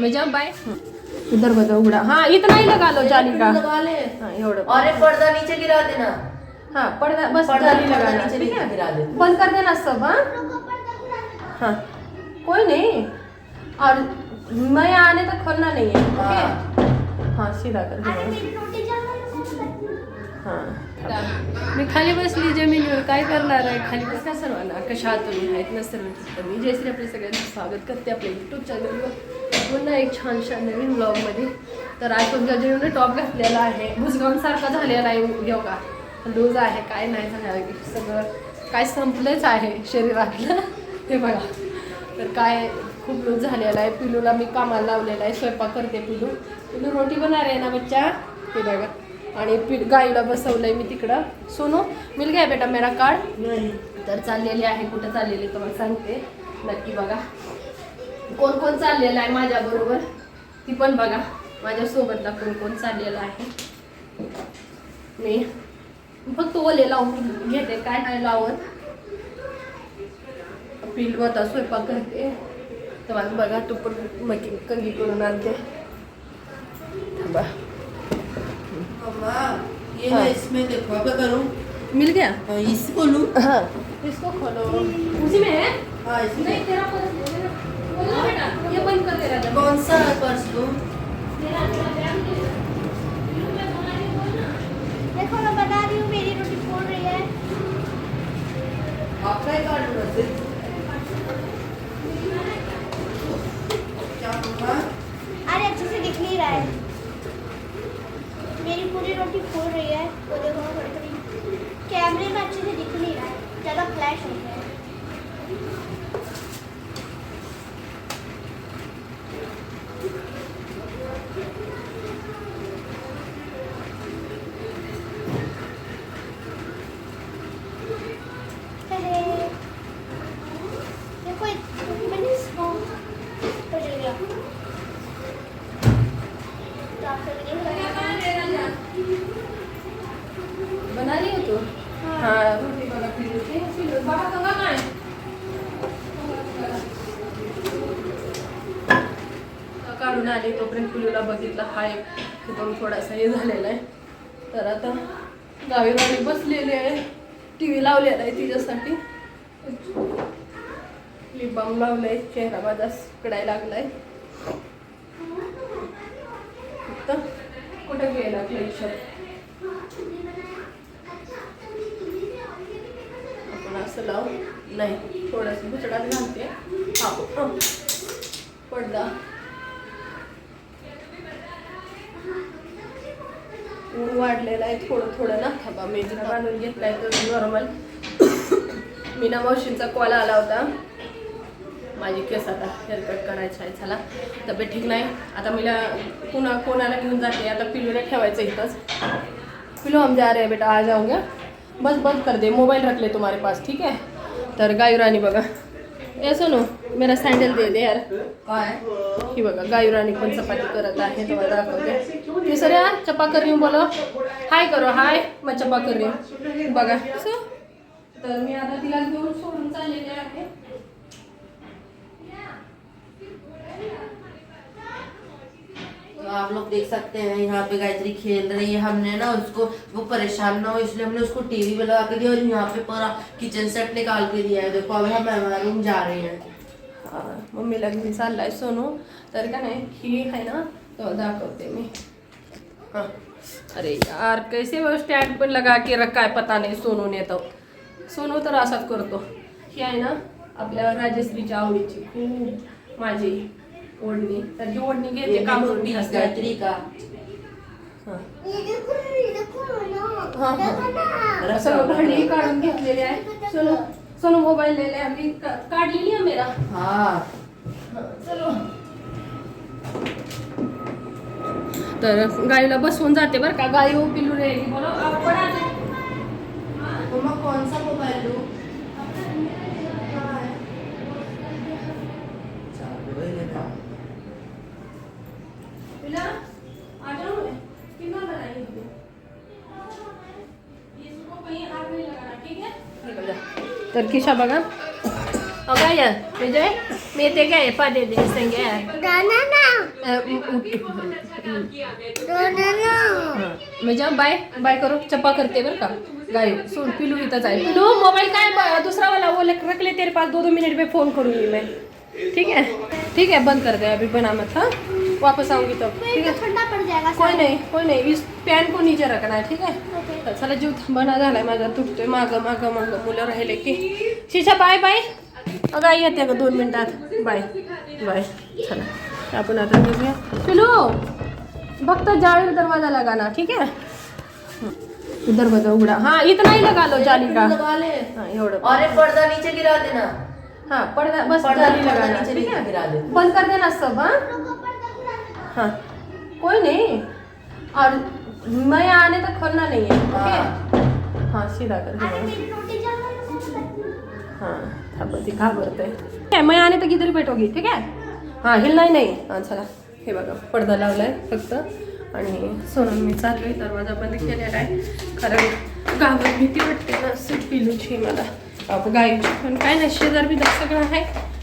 मैं जाऊँ बाय इधर बताओ उघडा. हा इथं नाही लगा लो जाली का. लगा एवढं और ये पर्दा नीचे गिरा देना. हाँ पर्दा बस पर्दा जाली पर्दा लगाना नीचे ठीक गिरा दे. बंद कर देना सब हाँ? हाँ कोई नहीं. और मैं आने तक खोलना नहीं है ओके हाँ सीधा कर दो. हाँ. मी खाली बसली जमिनीवर काय करणार आहे? खाली बस काय सर्वांना कशा तुम्ही आहेत ना सर्व तर मी जयश्री आपले सगळ्यांचं स्वागत करते आपल्या यूट्यूब चॅनलवर पुन्हा एक छानशा नवीन ब्लॉगमध्ये तर आज तुमच्या जेवढे टॉप घातलेला आहे. भुजगावसारखा झालेला आहे योगा. लूज आहे काय नाही झालं. सगळं काय संपलंच आहे शरीरातलं. ते बघा. तर काय खूप लूज झालेला आहे. पिलूला मी कामाला लावलेला आहे. स्वयंपाक करते पिलू. पिलू रोटी बनणार आहे ना बच्चा? ते बघा. आणि पीठ गाईला बसवलंय मी तिकडं. सोनू मिल गया बेटा मेरा कार्ड तर चाललेली आहे. कुठं चाललेली तुम्हाला सांगते. नक्की बघा. कोण कोण चाललेलं आहे माझ्याबरोबर ती पण बघा. माझ्यासोबतला कोण कोण चाललेलं आहे. मी फक्त ओले लावून घेते. काय नाही लावत. होता स्वयंपाक करते. तेव्हा बघा तू पण मकी कंगी करून आणते. थांबा. ये हाँ। है। इसमें देखो अब करूँ मिल गया? हाँ, इसको लूँ। हाँ। इसको खोलो। उसी में है? हाँ इसमें नहीं तेरा पर्स खोलो बेटा ये बंद कर दे रहा कौन सा पर्स लूँ? देखो मैं बता रही हूँ मेरी रोटी फूल रही है। आपका ही कार्ड क्या मम्मा अरे अच्छे से दिख नहीं रहा है। मेरी पूरी रोटी फूल रही है वो देखो मैं थोड़ी थोड़ी कैमरे में अच्छे से दिख नहीं रहा है ज़्यादा फ्लैश हो गया है अरे, देखो एक मैंने इसको तो जल गया तो आप लोग देख रहे हैं। बना रही हो तू हाँ रोटी बना पी लेते हैं फिर बाबा कहाँ कहाँ है काढून आले तोपर्यंत पिलूला बघितला. हा एक थोडासा हे झालेला आहे. तर आता दहावी गावी बसलेली आहे. टी व्ही लावलेला आहे तिच्यासाठी. लिप बाम लावलाय. चेहरा माझा कडायला लागलाय. फक्त कुठं गेला क्लेशर? आपण असं लावू. नाही थोडंसं बुचडात घालते. हा. पडदा. ऊन वाढलेलं आहे थोडं थोडं ना. थांबा जर बांधून घेतलाय तर नॉर्मल मीना मावशींचा कॉल आला होता. माझी केस आता हेअरकट करायचं आहे झाला तब्येत ठीक नाही. आता मीला कुणा कोणाला घेऊन जाते? आता पिलूला ठेवायचं इथंच. पिलू हम जा रहे बेटा आ जाओगे बस बंद कर दे. मोबाईल रखले तुम्हारे पास ठीक आहे? तर गायुराणी बघा. ए सुनो मेरा सॅन्डल दे दे यार. कहाँ है बघा गायुराणी पण चपाती करत आहे तुम्हाला दाखवते. सर यार चपा कर रही हूँ बोलो हाय करो हाय मैं चपा कर रही हूँ बघा. तर मी आता तिला घेऊन सोडून चाललेले आहे. आप लोग देख सकते हैं यहाँ पे गायत्री खेल रही है हमने ना उसको वो परेशान ना हो इसलिए हमने उसको टीवी पे लगा के दिया और यहाँ पे पूरा किचन सेट निकाल के दिया है। देखो अभी हम मेहमान रूम जा रहे हैं। हा, मम्मीला घेऊन चाललाय सोनू। तर का नाही ही आहे ना तो दाखवते मी। हाँ। अरे यार कैसे वो स्टँड पण लगा के रखा है पता नाही सोनू ने तो। सोनू तर असाच करतो ही आहे ना आपल्या राजश्रीच्या आवडीची खूप माझी ओढणी. तर ही ओढणी घेते ये काम देखो करून गायत्री का? हां. ये देखो ये देखो ना हाँ, हाँ। देखो ना सगळं भांडी काढून घेतलेली आहे. सोनू सोनू मोबाईल लिहिले आम्ही. का- काढलेली आहे मेरा हाँ. चलो. तर गाईला बसवून जाते बरं का? गाई हो पिलू रे बोलो आप पडा दे. मम्मा किशा बघा काय विजय मी येते काय पाडे दे संगे म्हणजे बाय बाय करू चप्पा करते बरं का। गाय सोड पिलू इथंच आहे पिलू मोबाईल काय दूसरा वाला वो लग- रख ले तेरे पास दो दो मिनट में फ़ोन करूँगी मैं। ठीक है? ठीक है बंद कर दे अभी बना मत हाँ? वापस आऊँगी तब ठीक है? ठंडा पड़ जाएगा कोई नाही कोई नाही इस पॅन को नीचे रखना है ठीक है? तर चला जीव बना झालाय माझा तुटतोय माग माग माग मुलं राहिले की शिशा बाय बाय अगं आई येते ग दोन मिनिटात बाय बाय चला। आपण आता निघूया पिलू फक्त जाळी दरवाज़ा लगाना ठीक है? हं. दरवाज़ा उघडा। हा इथं नाही लगालो जाली का। हा एवढं और ये पर्दा नीचे गिरा देना। हाँ पड़दा बस पर्दा- जाली पर्दा लगाना नीचे ठीक है? गिरा दे। बंद कर देना सब हाँ? हाँ। कोई नहीं। और मैं आने तक खोलना नहीं है ओके? हाँ सीधा कर है थापती घाबरते मैं आने तक इधर बैठोगी ठीक आहे हां हिलणार नाही। हां चला। हे बघा पडदा लावलाय फक्त। आणि सोनून मी चाललोय दरवाजा बंद केलेला आहे. कारण गावात भीती वाटते ना सीट पिलूची मला. गायीची पण काय नाही शेजार बिजार सगळं आहे.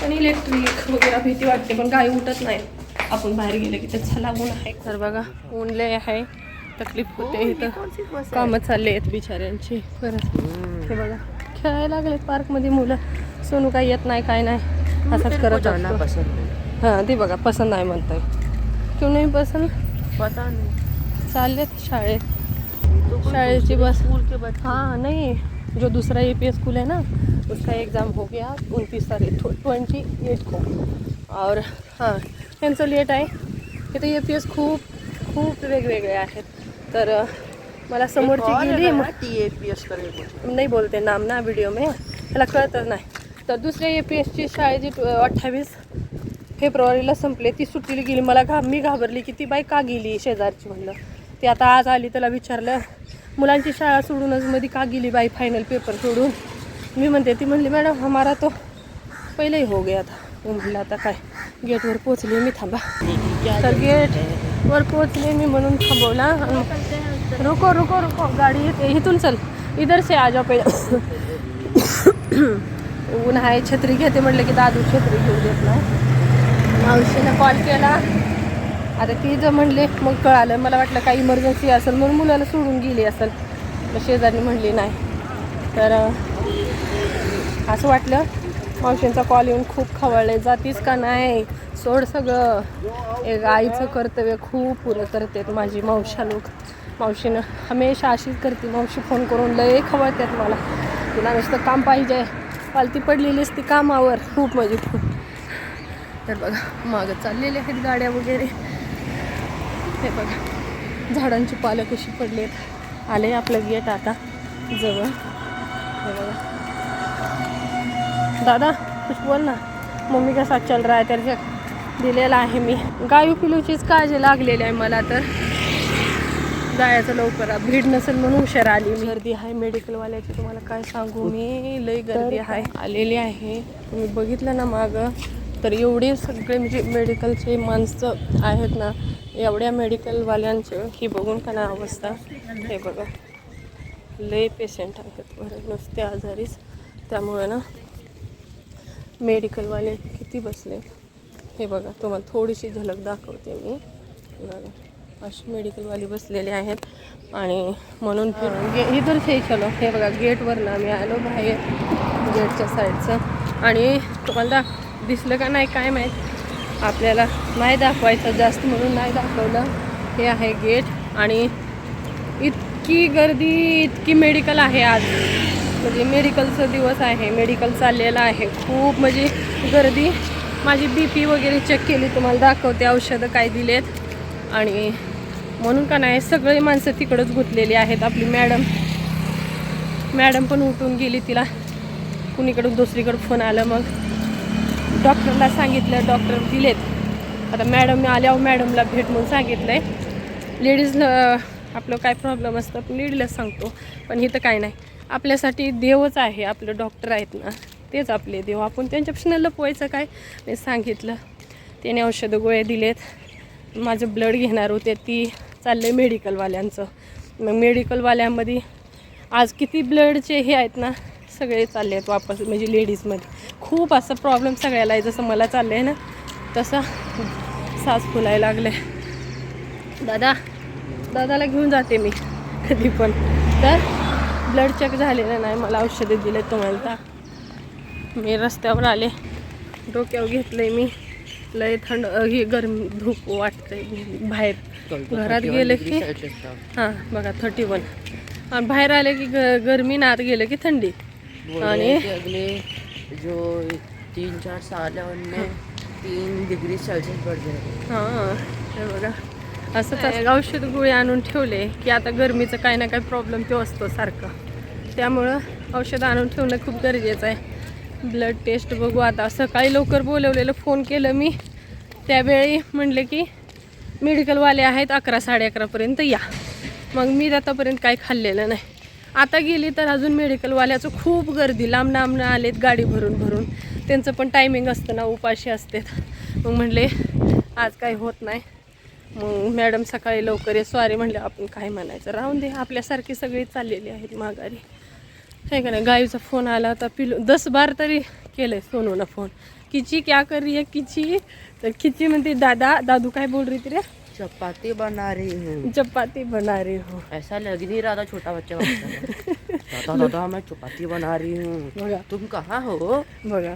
पण इलेक्ट्रिक वगैरे भीती वाटते पण गाय उठत नाही. आपण बाहेर गेले की त्याचा लागून आहे. तर बघा ऊन लय आहे. तकलीफ होते इथं. कामं चालले आहेत बिचाऱ्यांची. परत हे बघा खेळायला लागले पार्कमध्ये मुलं. सोनू काही येत नाही काय नाही. असंच करत हां ते बघा पसंत नाही म्हणताय. क्यों नाही पसंत पता नहीं. चाललेत शाळेत. शाळेची बस हाँ नहीं. जो दूसरा ए पी स्कूल है ना उसका एग्ज़ाम हो गया. उनतीस तारीख ट्वेंटी एट को. और हां त्यांचं लेट आहे. तिथे ए पी एस खूप खूप वेगवेगळे आहेत. तर मला समोरची गेली. मग टी ए पी एस नाही बोलते नाम ना व्हिडिओ में. त्याला कळतच नाही. तर दुसऱ्या ए पी एसची शाळेची अठ्ठावीस फेब्रुवारीला संपले. ती सुट्टीला गेली. मला घा मी घाबरली की ती बाई का गेली शेजारची म्हणलं. ती आता आज आली त्याला विचारलं. मुलांची शाळा सोडूनच मध्ये का गेली बाई फायनल पेपर सोडून? मी म्हणते ती म्हणली मॅडम हमारा तो पहिलेही हो गया था. म्हटलं आता काय? गेटवर पोचले मी थांबा. तर गेटवर पोचले मी म्हणून थांबवला. रुको रुको रुको गाडी येते इथून चल. इधर से आ जाओ पहिले. ऊन आहे छत्री घेते म्हटलं की दादू छत्री घेऊ देत नाही. मावशीनं कॉल केला. आता ती जर म्हणले मग कळालं मला वाटलं काही इमर्जन्सी असेल म्हणून मुलाला सोडून गेली असेल. मग शेजारी म्हणली नाही. तर असं वाटलं. मावशींचा कॉल येऊन खूप खवळले. जातीस का नाही? सोड सगळं. एक आईचं कर्तव्य खूप पुरं करतात माझी मावशा लोक. मावशीनं हमेशा अशीच करते. मावशी फोन करून लय खवळतात मला. तिला नुसतं काम पाहिजे. पालती पडलेली असती कामावर. खूप म्हणजे खूप. तर बघा मागं चाललेले आहेत गाड्या वगैरे. हे बघा झाडांची पालं कशी पडलेत. आले आपलं गेट आता जवळ. हे बघा. दादा कुछ बोल ना. मम्मी का साथ चल रहा है त्याच्या दिलेला आहे मी. गायू पिलूचीच काळजी लागलेली आहे मला तर. जायचं लवकर भीड नसेल म्हणून हुशार आली मी. गर्दी आहे मेडिकलवाल्याची तुम्हाला काय सांगू? मी लई गर्दी आहे. आलेली आहे. तुम्ही बघितलं ना मागं तर एवढे सगळे म्हणजे मेडिकलचे माणसं आहेत ना एवढ्या मेडिकलवाल्यांचं ही बघून का ना अवस्था. हे बघा. लय पेशंट आहेत. बरं नुसते आजारीच. त्यामुळे ना मेडिकलवाले किती बसले? हे बघा तुम्हाला थोडीशी झलक दाखवते मी. बघा अशी मेडिकलवाली बसलेले आहेत. आणि म्हणून फिरून गे इधर से चलो हे बघा गेटवरनं आम्ही आलो बाहेर गेटच्या साईडचं. आणि तुम्हाला दा दिसलं का नाही काय माहीत? आपल्याला नाही दाखवायचं जास्त म्हणून नाही दाखवलं. हे आहे गेट आणि इतकी गर्दी इतकी मेडिकल आहे आज. म्हणजे मेडिकलचा दिवस आहे मेडिकल चाललेलं आहे. खूप म्हणजे गर्दी. माझी बी पी वगैरे चेक केली तुम्हाला दाखवते औषधं काय दिलेत. आणि म्हणून का नाही सगळे माणसं तिकडंच गुंतलेली आहेत. आपली मॅडम मॅडम पण उठून गेली तिला कुणीकडून दुसरीकडं फोन आला मग. डॉक्टरला सांगितलं डॉक्टर दिलेत. आता मॅडम आल्यावर मॅडमला भेट म्हणून सांगितलं आहे लेडीजला आपलं काय प्रॉब्लेम असतं लेडीला सांगतो. पण इथं काय नाही. आपल्यासाठी देवच आहे आपलं डॉक्टर आहेत ना तेच आपले देव. आपण त्यांच्यापासून लपवायचं काय? मी सांगितलं. त्याने औषधं गोळ्या दिलेत. माझं ब्लड घेणार होते ती चाललं आहे मेडिकलवाल्यांचं मग मेडिकलवाल्यांमध्ये आज किती ब्लडचे हे आहेत ना सगळे चालले आहेत वापस म्हणजे लेडीजमध्ये खूप असा प्रॉब्लेम सगळ्याला आहे जसं मला चाललं आहे ना तसा सास फुलायला लागले दादा दादाला घेऊन जाते मी कधी पण. तर ब्लड चेक झालेलं नाही. मला औषधे दिले तुम्हाला. मी रस्त्यावर आले. डोक्यावर घेतलंय मी. लय थंड ही गरमी धूप वाटते बाहेर. घरात गेले की हां बघा थर्टी वन. आणि बाहेर आले की गरमी ना आत गेलं की थंडी. आणि जो तीन चार साल है. उनमें तीन डिग्री बढ़ जाएगा हां बघा. असंच. औषध गोळी आणून ठेवले की आता गरमीचं काही ना काही प्रॉब्लेम तो असतो सारखं. त्यामुळं औषध आणून ठेवणं खूप गरजेचं आहे. ब्लड टेस्ट बघू आता. सकाळी लवकर बोलवलेलं फोन केलं मी. त्यावेळी म्हणले की मेडिकलवाले आहेत अकरा साडे अकरापर्यंत या. मग मी आतापर्यंत काही खाल्लेलं नाही. आता गेली तर अजून मेडिकलवाल्याचं खूप गर्दी. लांब लांबनं आलेत गाडी भरून भरून. त्यांचं पण टायमिंग असतं ना उपाशी असतात. मग म्हणले आज काही होत नाही. मग मॅडम सकाळी लवकर ये. सॉरी म्हणले आपण काय म्हणायचं? राहून दे. आपल्यासारखी सगळी चाललेली आहेत माघारी. आहे का नाही? गाईचा फोन आला होता पिलू दस बार तरी केलंय सोनूला फोन. किची क्या कर रही है किची? तर किची म्हणते दादा दादू काय बोल रही रे चपाती बना रही हूँ. चपाती बना रही हो. ऐसा लग नहीं रहा था छोटा बच्चा दादा दादा मैं चपाती बना रही हूँ। बघा तुम कहाँ हो? बघा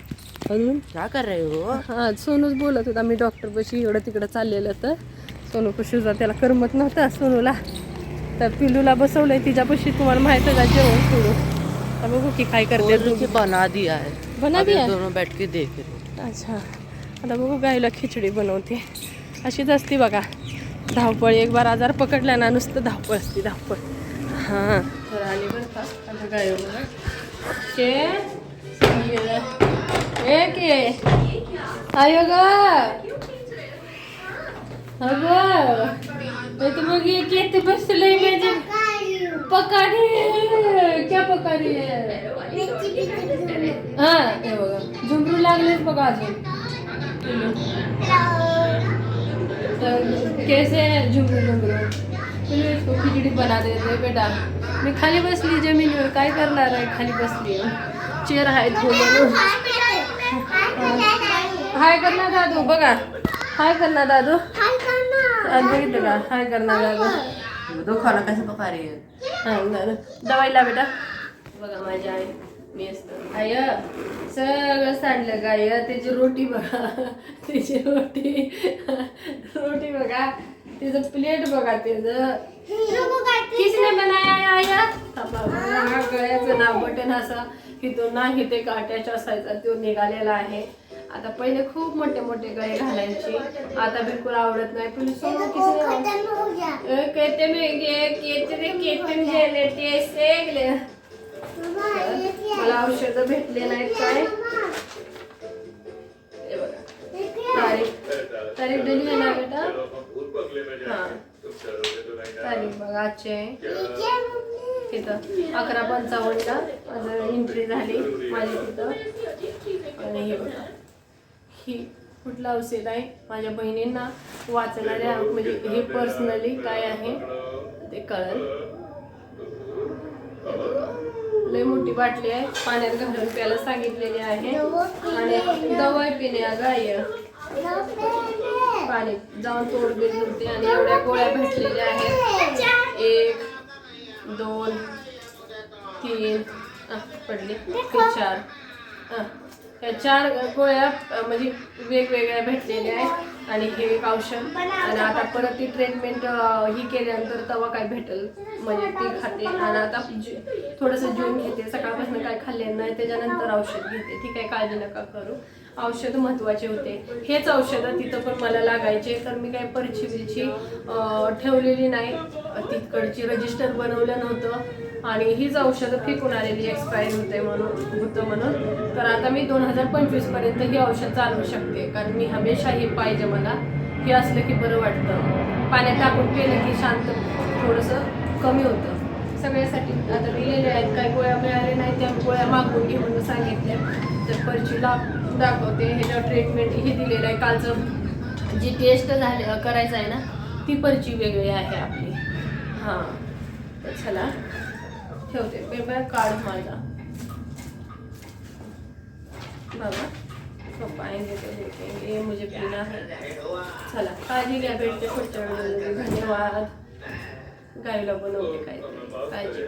अजून? क्या कर रहे हो? हां सोनूच बोलत होता मी डॉक्टर पशी इकडं तिकडं चाललेलं तर. सोनू पशीचा त्याला करमत नव्हतं सोनूला. तर पिलूला बसवलंय तिच्यापाशी. तुम्हाला माहीत का जेवण सोडू तर बघू की काय करते थी बना दिया है. बना दिया? है? दोनों बैठ के देख रहे अच्छा. आता बघू गाईला खिचडी बनवते. अशीच असती बघा. धावपळ. एक बार आजार पकडला ना नुसतं धावपळ असते धावपळ. हां. तर आली बरं का. आता गाय बघा. के? ए के? आयो ग अगं. तो बघ ये किती बसलंय माझे पकाडी क्या पकाडी हा? हे बघा झुमरू लागलेच बघा अजून तर कैसे है झुमरू झुमरू चलो इसको खिचड़ी बना देते बेटा। मी खाली बसली जमिनीवर काय करणार आहे खाली बसली चेअर आहे धोलेलं हाय करणार दादू बघा। हाय करणार दादू। आज बघितलं का? हाय करणार दादू। हो दो खाना कैसे पका रही है दवाईला बेटा. बघा माझी आई मी असतं. आय सगळं सांडलं गाय त्याची रोटी बघा. त्याची रोटी. रोटी बघा. तिचं प्लेट बघा त्याचं. किसने बनाया आया गळ्याचं नाव बटन असं. तो नाही ते काट्याच्या असायचा तो निघालेला आहे. आता पहिले खूप मोठे मोठे गळे घालायचे. आता बिलकुल आवडत नाही. पण सोनू किसने अ, कहते में ये कितने कितने गेले ते सेगले मला औषधं भेटले नाहीत काय? हे बघा. तारीख. तारीख दिली आहे ना बेटा? हा. तारीख बघा आजची. तिथं. अकरा पंचावन्नला. माझं एंट्री झाली. माझी तिथं. आणि हे बघा. ही कुठला औषध आहे? माझ्या बहिणींना वाचणाऱ्या म्हणजे हे पर्सनली काय आहे? ते कळल. लय मोठी बाटली आहे. पाण्यात घालून प्यायला सांगितलेली आहे. आणि दवाई पिणे गाय पाणी जाऊन तोड होते आणि एवढ्या गोळ्या भेटलेल्या आहेत. एक दोन तीन. पडली. चार. अ, चार गोळ्या म्हणजे वेगवेगळ्या भेटलेल्या आहेत. आणि हे एक औषध. आणि आता परत ती ट्रीटमेंट ही केल्यानंतर तवा काय भेटेल? म्हणजे ती खाते. आणि आता थोडंसं जेवून घेते. सकाळपासून काय खाल्लेलं नाही. त्याच्यानंतर औषध घेते. ठीक आहे काळजी नका करू. औषध महत्त्वाचे होते. हेच औषधं तिथं पण मला लागायचे. तर मी काय परची बिरची ठेवलेली नाही. तिकडची रजिस्टर बनवलं नव्हतं. आणि हीच औषधं फेकून आलेली एक्सपायर होते म्हणून होतं म्हणून. तर आता मी दोन हजार पंचवीसपर्यंत ही औषध चालवू शकते. कारण मी हमेशा हे पाहिजे मला. हे असलं की बरं वाटतं. पाण्यात टाकून केलं की शांत थोडंसं कमी होतं. सगळ्यासाठी आता दिलेले आहेत. काय गोळ्या मिळाल्या नाही त्या गोळ्या मागून घेऊन सांगितल्या. तर पर्चीला दाखवते. ह्याच्यावर ट्रीटमेंट हे दिलेलं आहे. कालचं जी टेस्ट झाली करायचं आहे ना ती पर्ची वेगळी आहे आपली. हां. तर चला. ठेवते. पेपर कार्ड माझा. बाबा पप्पा आएंगे तो देखेंगे मुझे पीना है चला काळजी घ्या भेटते पुढच्या वेळेला धन्यवाद. गाईला बनवते काहीतरी. काळजी.